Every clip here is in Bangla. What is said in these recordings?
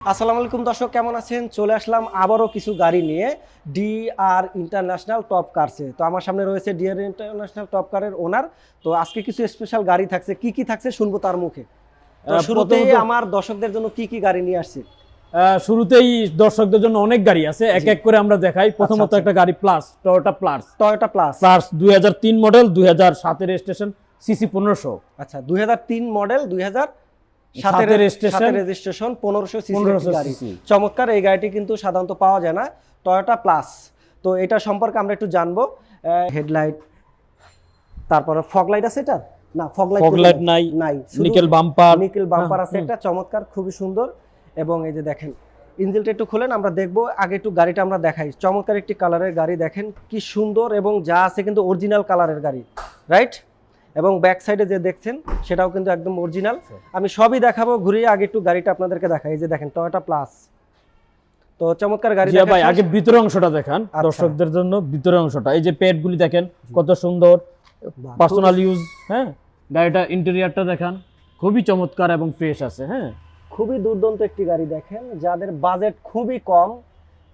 আসসালামু আলাইকুম দর্শক কেমন আছেন? চলে আসলাম আবারও কিছু গাড়ি নিয়ে ডিআর ইন্টারন্যাশনাল টপ কারসে তো আমার সামনে রয়েছে ডিআর ইন্টারন্যাশনাল টপ কারের ওনার তো আজকে কিছু স্পেশাল গাড়ি থাকছে। কি কি থাকছে শুনব তার মুখে। শুরুতেই আমার দর্শকদের জন্য কি কি গাড়ি নিয়ে আসছি? শুরুতেই দর্শকদের জন্য অনেক গাড়ি আছে। এক এক করে আমরা দেখাই। প্রথমত আচ্ছা। একটা গাড়ি plus Toyota plus Toyota plus plus দুই হাজার তিন মডেল দুই হাজার সাতের স্টেশন সিসি পনেরোশো। আচ্ছা দুই হাজার তিন মডেল দুই সাতের রেজিস্ট্রেশন পনেরোশো সিসি গাড়ি। চমৎকার এই গাড়িটি কিন্তু সাধারণত পাওয়া যায় না টয়োটা প্লাস তো এটা সম্পর্কে আমরা একটু জানব। হেডলাইট তারপরে ফগ লাইট আছে এটা? না ফগ লাইট নাই নাই। নিকেল বাম্পার নিকেল বাম্পার আছে হুম। একটা চমৎকার খুবই সুন্দর। এবং এই যে দেখেন ইঞ্জিনটা একটু খুলেন আমরা দেখব আগে একটু গাড়িটা আমরা দেখাই। চমৎকার একটি কালারের গাড়ি দেখেন কি সুন্দর এবং যা আছে কিন্তু অরিজিনাল কালারের গাড়ি রাইট এবং ব্যাক সাইডে যে দেখছেন সেটাও কিন্তু একদম অরিজিনাল আমি সবই দেখাবো ঘুরিয়ে আগে একটু গাড়িটা আপনাদেরকে দেখাই। যে দেখেন টয়োটা প্লাস তো চমৎকার গাড়ি ভাই আগে ভিতরের অংশটা দেখান আচ্ছা। দর্শকদের জন্য ভিতরের অংশটা। এই যে পেড গুলি দেখেন কত সুন্দর পার্সোনাল ইউজ হ্যাঁ? গাড়িটা ইন্টেরিয়ারটা দেখান খুবই চমৎকার এবং ফ্রেশ আছে হ্যাঁ? খুবই দুর্দান্ত একটি গাড়ি দেখেন যাদের বাজেট খুবই কম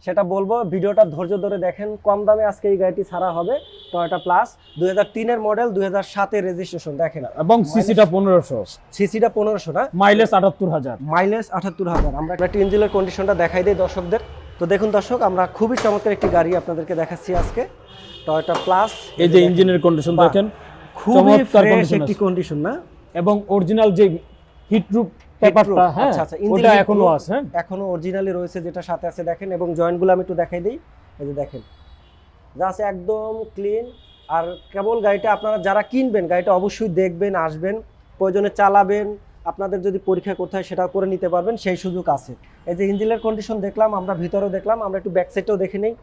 সেটা বলব ভিডিওটা ধৈর্য ধরে দেখেন কম দামে আজকে এই গাড়িটি ছাড়া হবে। টয়োটা প্লাস দুই হাজার তিনের মডেল দুই হাজার সাতের রেজিস্ট্রেশন দেখেন। এবং সিসিটা পনেরোশো। সিসিটা পনেরোশো না? মাইলেজ আটাত্তর হাজার। মাইলেজ আটাত্তর হাজার। আমরা একটা ইঞ্জিনের কন্ডিশনটা দেখাই দিই দর্শকদের। তো দেখুন দর্শক আমরা খুবই চমৎকার একটি গাড়ি আপনাদেরকে দেখাচ্ছি আজকে টয়োটা প্লাস এই যে ইঞ্জিনের কন্ডিশন। দেখেন খুবই ফ্রেশ একটি কন্ডিশন না? এবং অরিজিনাল যে হিট রুপ পেপারটা হ্যাঁ আচ্ছা আচ্ছা ইঞ্জিন ওটা এখনও আছে হ্যাঁ। এখনও অরিজিনালি রয়েছে যেটা সাথে আছে দেখেন এবং জয়েন্টগুলো আমি একটু দেখাই দিই। এই যে দেখেন আছে একদম ক্লিন আর কেবল গাড়িটা আপনারা যারা কিনবেন, গাড়িটা অবশ্যই দেখবেন, আসবেন, প্রয়োজনে চালাবেন। আপনাদের যদি পরীক্ষা করতে হয় সেটা করে নিতে পারবেন, সেই সুযোগ আছে। এই যে ইঞ্জিনের কন্ডিশন দেখলাম, আমরা ভিতরেও দেখলাম, আমরা একটু ব্যাক সাইডটাও দেখে নিই।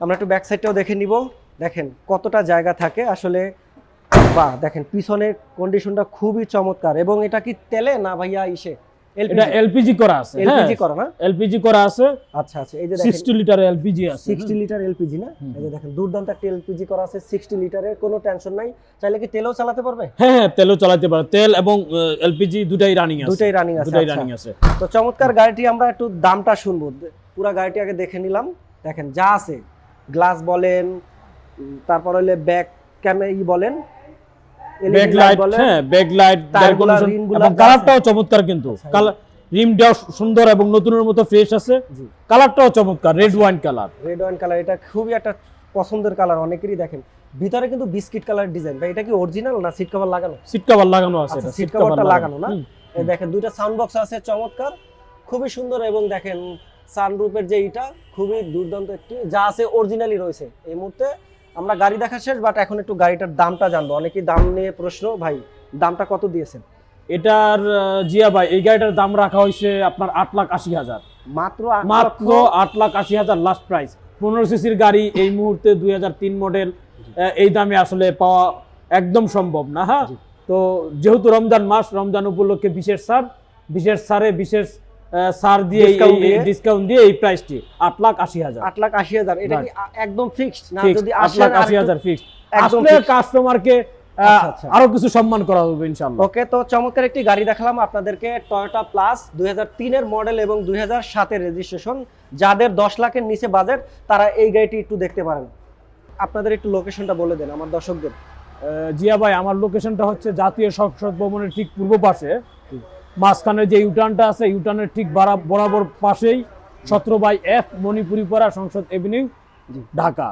আমরা একটু ব্যাক সাইডটাও দেখে নিব। দেখেন কতটা জায়গা থাকে। আসলে, বাহ, দেখেন পিছনের কন্ডিশনটা খুবই চমৎকার। এবং এটা কি তেলে না ভাইয়া ইসে? এটা এলপিজি করা আছে হ্যাঁ। এলপিজি করা না? এলপিজি করা আছে। আচ্ছা আচ্ছা এই যে দেখেন। 60 লিটার এলপিজি আছে। সিক্সটি লিটার এলপিজি না? এই যে দেখেন দুর্দান্ত একটা এলপিজি করা আছে সিক্সটি লিটারের কোনো টেনশন নাই। চাইলে কি তেলেও চালাতে পারবে? হ্যাঁ হ্যাঁ তেলও চালাতে পারে। তেল এবং এলপিজি দুটাই রানিং আছে। দুটাই রানিং আছে দুটাই আচ্ছা। রানিং আছে। তো চমৎকার গাড়িটি আমরা একটু দামটা শুনব। পুরো গাড়িটি আগে দেখে নিলাম। দেখেন যা আছে। গ্লাস বলেন তারপর হলে ব্যাক ক্যামে ই বলেন। হ্যাঁ ব্যাক লাইট টায়ারগুলা, রিমগুলা এবং কালারটাও চমৎকার কিন্তু। আচ্ছা, কালার রিমটাও সুন্দর এবং নতুনের মতো ফ্রেশ আছে। কালারটাও চমৎকার red wine colour red wine colour এটা খুবই একটা পছন্দের কালার অনেকেরই দেখেন। ভিতরে কিন্তু বিস্কিট কালার ডিজাইন ভাই এটা কি অরিজিনাল না সিট কভার লাগানো? সিট কভার লাগানো আছে আচ্ছা, এটা সিট লাগানো। না? দেখেন দুইটা সাউন্ড বক্স আছে চমৎকার। খুবই সুন্দর এবং দেখেন সানরুপের যে ইটা খুবই দুর্দান্ত একটি যা আছে অরিজিনালি রয়েছে। এই মুহূর্তে আমরা গাড়ি দেখা শেষ বাট এখন একটু গাড়িটার দামটা জানব। অনেকেই দাম নিয়ে প্রশ্ন ভাই দামটা কত দিয়েছেন? এটার জিয়া ভাই এই গাড়িটার দাম রাখা হয়েছে আপনার আট লাখ আশি হাজার। মাত্র মাত্র আট লাখ আশি হাজার লাস্ট প্রাইস পনেরো সিসির গাড়ি এই মুহূর্তে দুই হাজার তিন মডেল এই দামে আসলে পাওয়া একদম সম্ভব না হ্যাঁ? তো যেহেতু রমজান মাস রমজান উপলক্ষে বিশেষ সার বিশেষ সারে বিশেষ ছাড় দিয়ে ডিসকাউন্ট দিয়ে? এই প্রাইসটি আট লাখ আশি হাজার। আট লাখ আশি হাজার। এটা কি একদম ফিক্সড না যদি আট লাখ আশি হাজার ফিক্সড একদম কাস্টমারকে আচ্ছা, আচ্ছা। আরও কিছু সম্মান করা হবে ইনশাল্লাহ ওকে তো চমৎকার একটি গাড়ি দেখালাম আপনাদেরকে টয়োটা প্লাস তিনের মডেল এবং সাতের রেজিস্ট্রেশন যাদের দশ লাখের নিচে বাজেট তারা এই গাড়িটি একটু দেখতে পারেন। আপনাদের একটু লোকেশনটা বলে দেন আমার দর্শকদের। জিয়া ভাই আমার লোকেশনটা হচ্ছে জাতীয় সংসদ ভবনের ঠিক পূর্ব পাশে। মাঝখানে যে ইউটার্নটা আছে ইউটার্নের ঠিক বারা- বরাবর পাশেই সতেরো বাই এফ মণিপুরি পাড়া সংসদ এভিনিউ ঢাকা।